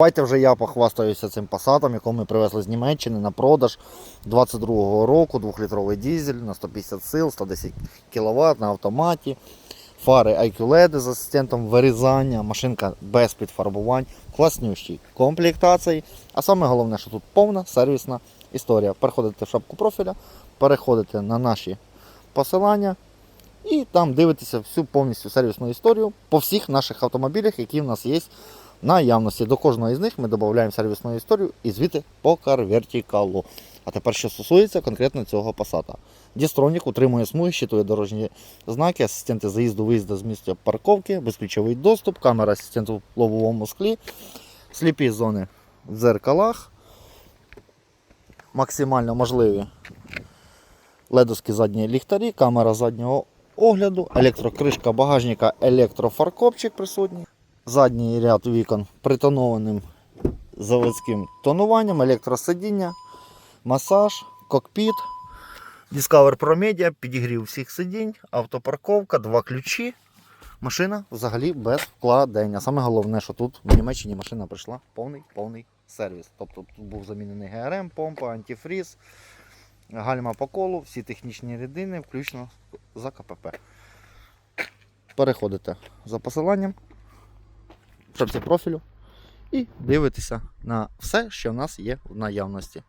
Давайте вже я похвастаюся цим пасатом, якого ми привезли з Німеччини на продаж 22-го року, 2-літровий дізель на 150 сил, 110 кВт на автоматі. Фари IQ LED з асистентом вирізання, машинка без підфарбувань, класнющі комплектації. А саме головне, що тут повна сервісна історія. Переходите в шапку профіля, переходите на наші посилання і там дивитеся всю повністю сервісну історію по всіх наших автомобілях, які в нас є наявності. До кожного із них ми додаємо сервісну історію і звідти по карвертикалу. А тепер що стосується конкретно цього пасата. Дістронік утримує смуги, щитує дорожні знаки, асистенти заїзду, виїзду з місця парковки, безключовий доступ, камера асистенту в лобовому склі, сліпі зони в дзеркалах, максимально можливі ледовські задні ліхтарі, камера заднього огляду, електрокришка багажника, електрофаркопчик присутній. Задній ряд вікон притонованим заводським тонуванням, електросидіння, масаж, кокпіт, Discover Pro Media, підігрів всіх сидінь, автопарковка, два ключі. Машина взагалі без вкладення. Саме головне, що тут в Німеччині машина прийшла повний повний сервіс. Тобто тут був замінений ГРМ, помпа, антифріз, гальма по колу, всі технічні рідини, включно за КПП. Переходите за посиланням шапці профілю і дивитися на все, що в нас є в наявності.